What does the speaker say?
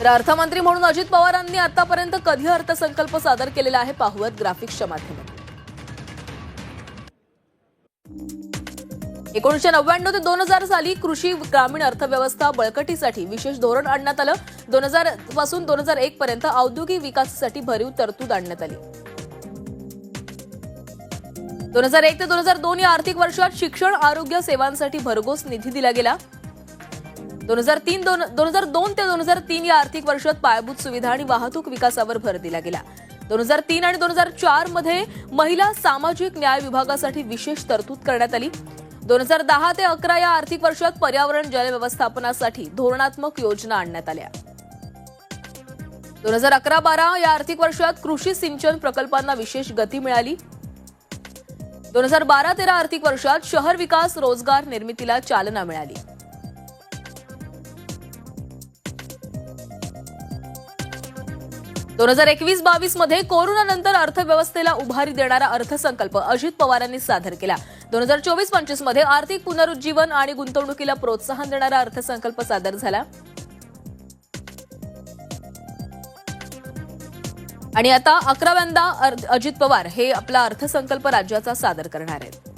तर अर्थमंत्री म्हणून अजित पवारांनी आतापर्यंत कधी अर्थसंकल्प सादर केलेला आहे पाहूयात ग्राफिक्सच्या माध्यमातून. एकोणीसशे नव्याण्णव ते दोन हजार साली कृषी ग्रामीण अर्थव्यवस्था बळकटीसाठी विशेष धोरण आणण्यात आलं. दोन हजारपासून दोन हजार एक पर्यंत औद्योगिक विकासासाठी भरीव तरतूद आणण्यात आली. दोन हजार एक ते दोन हजार दोन या आर्थिक वर्षात शिक्षण आरोग्य सेवांसाठी भरघोस निधी दिला गेला. दोन हजार तीन दोन दोन हजार दोन ते दोन हजार तीन या आर्थिक वर्षात पायाभूत सुविधा आणि वाहतूक विकासावर भर दिला गेला. दोन हजार तीन आणि दोन हजार चारमध्ये महिला सामाजिक न्याय विभागासाठी विशेष तरतूद करण्यात आली. दोन हजार दहा ते अकरा या आर्थिक वर्षात पर्यावरण जल व्यवस्थापनासाठी धोरणात्मक योजना आणण्यात आल्या. दोन हजार अकरा बारा या आर्थिक वर्षात कृषी सिंचन प्रकल्पांना विशेष गती मिळाली. दोन हजार बारा तेरा आर्थिक वर्षात शहर विकास रोजगार निर्मितीला चालना मिळाली. दोन हजार एकवीस बावीसमध्ये कोरोनानंतर अर्थव्यवस्थेला उभारी देणारा अर्थसंकल्प अजित पवारांनी सादर केला. दोन हजार चोवीस पंचवीसमध्ये आर्थिक पुनरुज्जीवन आणि गुंतवणुकीला प्रोत्साहन देणारा अर्थसंकल्प सादर झाला. आणि आता अकराव्यांदा अजित पवार हे आपला अर्थसंकल्प राज्याचा सादर करणार आहेत.